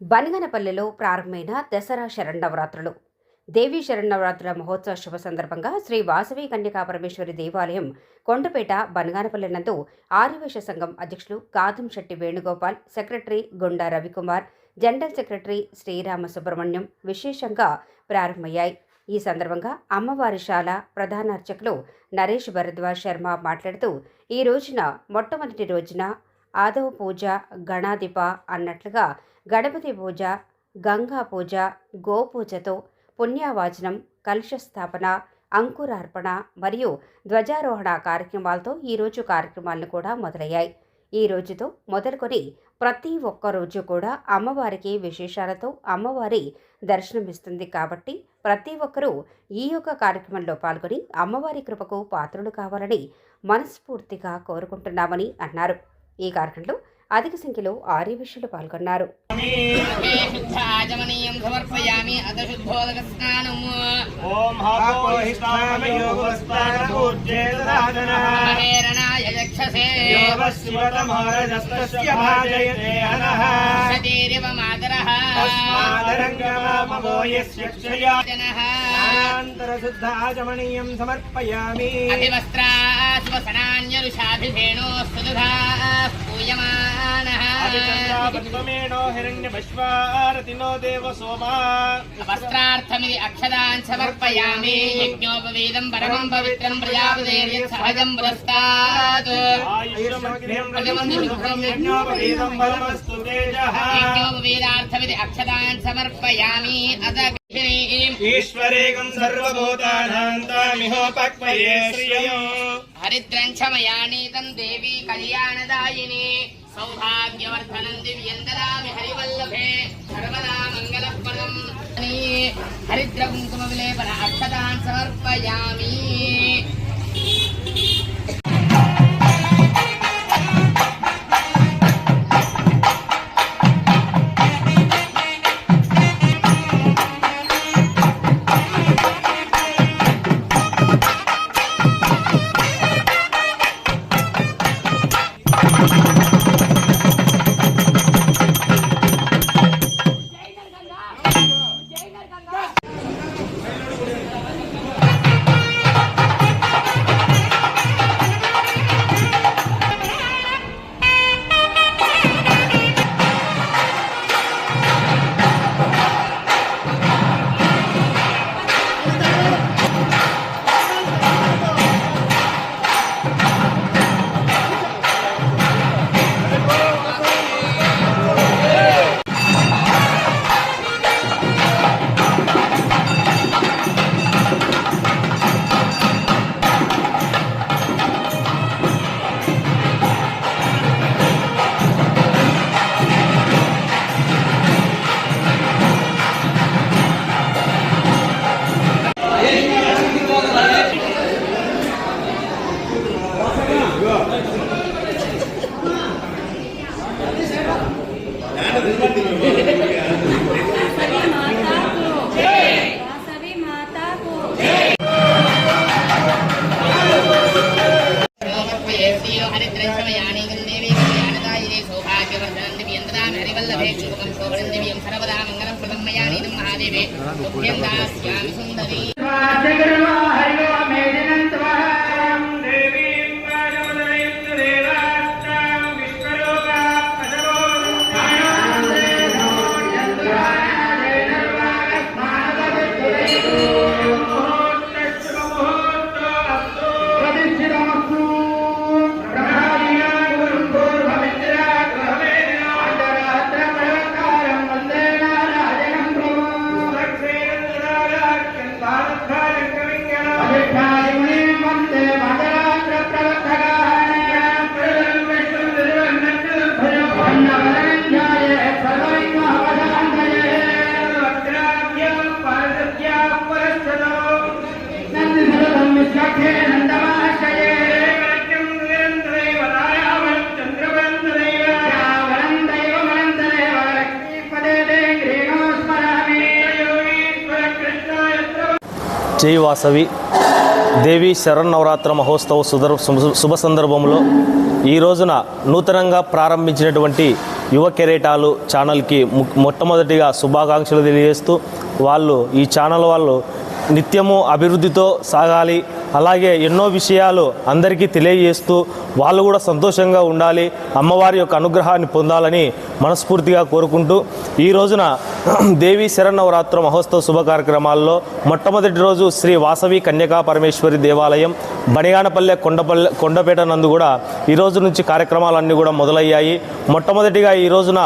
బనగనపల్లెలో ప్రారంభమైన దసరా శరణవరాత్రులు దేవీ శరణవరాత్రుల మహోత్సవ శుభ సందర్భంగా శ్రీ వాసవి కన్యకా పరమేశ్వరి దేవాలయం కొండపేట బనగానపల్లె నందు ఆర్యవేశ సంఘం అధ్యక్షులు కాదం Shetty Venugopal secretary Gunda Ravikumar general secretary Srirama Subrahmanyam విశేషంగా ప్రారంభమయ్యాయి. ఈ సందర్భంగా అమ్మవారి శాల ప్రధాన అర్చకులు నరేష్ భరద్వాజ్ శర్మ మాట్లాడుతూ ఈ రోజున మొట్టమొదటి రోజున ఆదవ పూజ గణాధిప అన్నట్లుగా గణపతి పూజ గంగా పూజ గోపూజతో పుణ్యవాచనం కలుష స్థాపన అంకురార్పణ మరియు ధ్వజారోహణ కార్యక్రమాలతో ఈరోజు కార్యక్రమాలను కూడా మొదలయ్యాయి. ఈ రోజుతో మొదలుకొని ప్రతి ఒక్క రోజు కూడా అమ్మవారికి విశేషాలతో అమ్మవారి దర్శనమిస్తుంది కాబట్టి ప్రతి ఒక్కరూ ఈ యొక్క కార్యక్రమంలో పాల్గొని అమ్మవారి కృపకు పాత్రలు కావాలని మనస్ఫూర్తిగా కోరుకుంటున్నామని అన్నారు. ఈ కార్యక్రమంలో అధిక సంఖ్యలో ఆర్యవిషులు పాల్గొన్నారు. శుద్ధాజమనీయం సమర్పయామి అత శుద్ధోదక స్నానము ఓం హాపోహిష్టామయోగస్థానపూజ్యేతరాజనః మహేరణాయ యక్షసే దేవశివతమోరజస్తస్య భాజయతే అనః సతీరివ మాతరః తస్మాదరంగమామవో యస్య క్షయా జనః నానాంతరశుద్ధాజమనీయం సమర్పయామి. అభివస్త్రాశ్వసనాన్యరుషాభిషేణోస్తుదుఘా పూయమానః అభిచంద్రాపద్మేణో హిరణ్యభస్వారతినో దేవ సోమా వస్త్రార్థమిది దేవీ కళ్యాణదాయిని. సౌభాగ్యవర్ధనం దివ్యం దదామి హరివల్లభే. సర్వదా మంగళప్రదం హరిద్ర కుంకుమ విలేపన అక్షతాన్ సమర్పయామి. దివ్యం సర్వదా మంగళప్రదం మయానీతం మహాదేవే తుభ్యం జై వాసవి దేవి శరన్నవరాత్ర మహోత్సవ సుదర్ శుభ- శుభ సందర్భంలో ఈ రోజున నూతనంగా ప్రారంభించినటువంటి యువ కెరేటాలు ఛానల్కి మొట్టమొదటిగా శుభాకాంక్షలు తెలియజేస్తూ వాళ్ళు ఈ ఛానల్ వాళ్ళు నిత్యము అభివృద్ధితో సాగాలి అలాగే ఎన్నో విషయాలు అందరికీ తెలియజేస్తూ వాళ్ళు కూడా సంతోషంగా ఉండాలి అమ్మవారి యొక్క అనుగ్రహాన్ని పొందాలని మనస్ఫూర్తిగా కోరుకుంటూ ఈ రోజున దేవి శరణవరాత్ర మహోత్సవ శుభ కార్యక్రమాల్లో మొట్టమొదటి రోజు శ్రీ వాసవి కన్యకా పరమేశ్వరి దేవాలయం బనిగానపల్లె కొండపల్లె కొండపేట నందు కూడా ఈ రోజు నుంచి కార్యక్రమాలన్నీ కూడా మొదలయ్యాయి. మొట్టమొదటిగా ఈ రోజున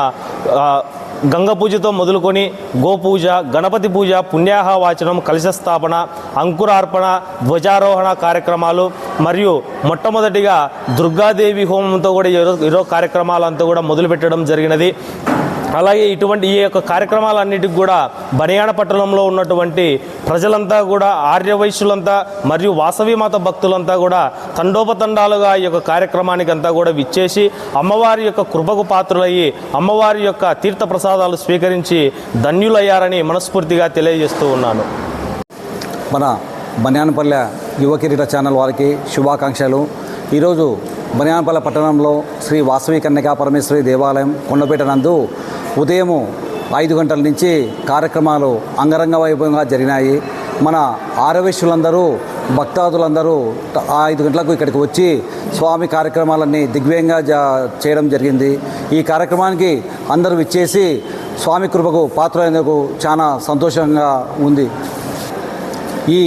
గంగ పూజతో మొదలుకొని గోపూజ గణపతి పూజ పుణ్యాహ వాచనం కలశస్థాపన అంకురార్పణ ధ్వజారోహణ కార్యక్రమాలు మరియు మొట్టమొదటిగా దుర్గాదేవి హోమంతో కూడా ఈరోజు ఈరోజు కార్యక్రమాలంతా కూడా మొదలుపెట్టడం జరిగినది. అలాగే ఇటువంటి ఈ యొక్క కార్యక్రమాలన్నిటికి కూడా బనియాన పట్టణంలో ఉన్నటువంటి ప్రజలంతా కూడా ఆర్య వైశ్యులంతా మరియు వాసవి మాత భక్తులంతా కూడా తండోపతండాలుగా ఈ యొక్క కార్యక్రమానికి అంతా కూడా విచ్చేసి అమ్మవారి యొక్క కృపకు పాత్రులయ్యి అమ్మవారి యొక్క తీర్థ ప్రసాదాలు స్వీకరించి ధన్యులయ్యారని మనస్ఫూర్తిగా తెలియజేస్తూ ఉన్నాను. మన బన్యానపల్లె యువ కిరీట ఛానల్ వారికి శుభాకాంక్షలు. ఈరోజు బన్యానపల్లె పట్టణంలో శ్రీ వాసవి కన్యకా పరమేశ్వరి దేవాలయం కొండపేట నందు ఉదయము ఐదు గంటల నుంచి కార్యక్రమాలు అంగరంగ వైభవంగా జరిగినాయి. మన ఆరవేశులందరూ భక్తాదులందరూ ఐదు గంటలకు ఇక్కడికి వచ్చి స్వామి కార్యక్రమాలన్నీ దిగ్వ్యంగా చేయడం జరిగింది. ఈ కార్యక్రమానికి అందరూ విచ్చేసి స్వామి కృపకు పాత్రైనందుకు చాలా సంతోషంగా ఉంది. ఈ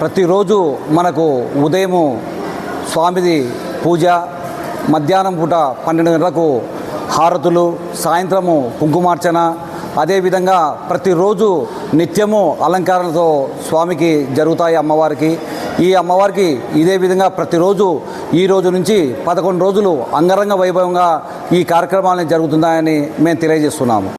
ప్రతిరోజు మనకు ఉదయము స్వామిది పూజ మధ్యాహ్నం పూట పన్నెండు గంటలకు హారతులు సాయంత్రము కుంకుమార్చన అదేవిధంగా ప్రతిరోజు నిత్యము అలంకారాలతో స్వామికి జరుగుతాయి అమ్మవారికి. ఈ అమ్మవారికి ఇదే విధంగా ప్రతిరోజు ఈ రోజు నుంచి పదకొండు రోజులు అంగరంగ వైభవంగా ఈ కార్యక్రమాలు జరుగుతున్నాయని మేము తెలియజేస్తున్నాము.